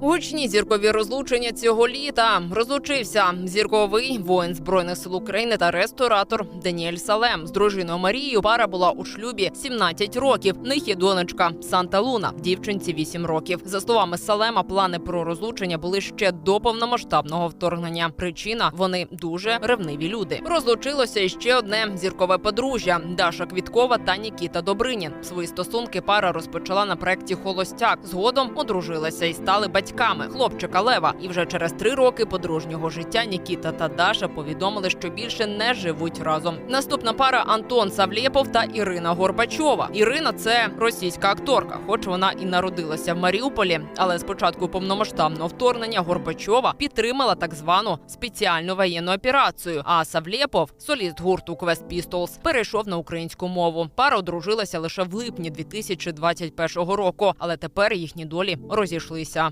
Гучні зіркові розлучення цього літа розлучився зірковий воїн збройних сил України та ресторатор Даніель Салем з дружиною Марією. Пара була у шлюбі 17 років. В них є донечка Санта Луна, дівчинці 8 років. За словами Салема, плани про розлучення були ще до повномасштабного вторгнення. Причина вони дуже ревниві люди. Розлучилося іще одне зіркове подружжя Даша Квіткова та Нікіта Добринін. Свої стосунки пара розпочала на проекті Холостяк. Згодом одружилася і стали батьками хлопчика Лева. І вже через три роки подружнього життя Нікіта та Даша повідомили, що більше не живуть разом. Наступна пара Антон Савлєпов та Ірина Горбачова. Ірина це російська акторка, хоч вона і народилася в Маріуполі. Але з початку повномасштабного вторгнення Горбачова підтримала так звану спеціальну воєнну операцію. А Савлєпов, соліст гурту Quest Pistols, перейшов на українську мову. Пара одружилася лише в липні 2021 року, але тепер їхні долі розійшлися.